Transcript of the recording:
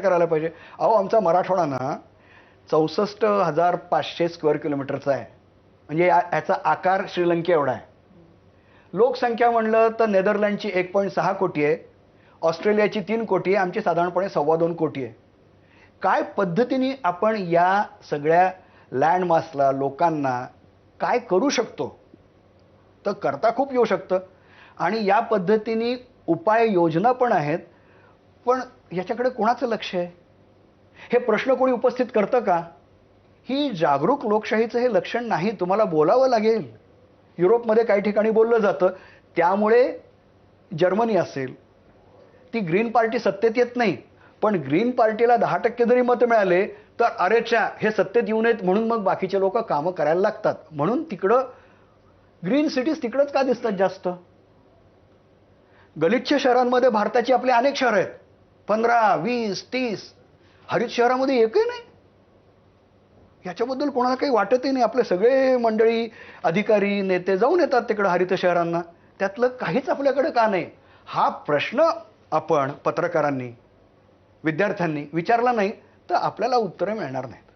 करायला पाहिजे. अहो आमचा मराठवाडा ना चौसष्ट हजार पाचशे स्क्वेअर किलोमीटरचा आहे. म्हणजे ह्याचा याचा आकार श्रीलंके एवढा आहे. लोकसंख्या म्हणलं तर नेदरलँडची एक पॉईंट सहा कोटी आहे. ऑस्ट्रेलियाची तीन कोटी आहे. आमची साधारणपणे सव्वा दोन कोटी आहे. काय पद्धतीने आपण या सगळ्या लँडमासला लोकांना काय करू शकतो? तर करता खूप येऊ शकतं. आणि या पद्धतीने उपाययोजना पण आहेत. पण याच्याकडे कोणाचं लक्ष आहे? हे प्रश्न कोणी उपस्थित करतं का? ही जागरूक लोकशाहीचं हे लक्षण नाही तुम्हाला बोलावं लागेल. युरोपमध्ये काही ठिकाणी बोललं जातं त्यामुळे जर्मनी असेल. ती ग्रीन पार्टी सत्तेत येत नाही पण ग्रीन पार्टीला दहा टक्के जरी मतं मिळाले तर अरेच्या हे सत्तेत येऊ नयेत म्हणून मग बाकीचे लोक कामं करायला लागतात. म्हणून तिकडं ग्रीन सिटीज तिकडंच का दिसतात जास्त? गलिच्छ शहरांमध्ये भारताची आपली अनेक शहरं आहेत. पंधरा वीस तीस. हरित शहरामध्ये एकही नाही. याच्याबद्दल कोणाला काही वाटतही नाही. आपले सगळे मंडळी अधिकारी नेते जाऊन येतात तिकडं हरित शहरांना. त्यातलं काहीच आपल्याकडे का नाही? हा प्रश्न आपण पत्रकारांनी विद्यार्थ्यांनी विचारला नाही तर आपल्याला उत्तरं मिळणार नाहीत.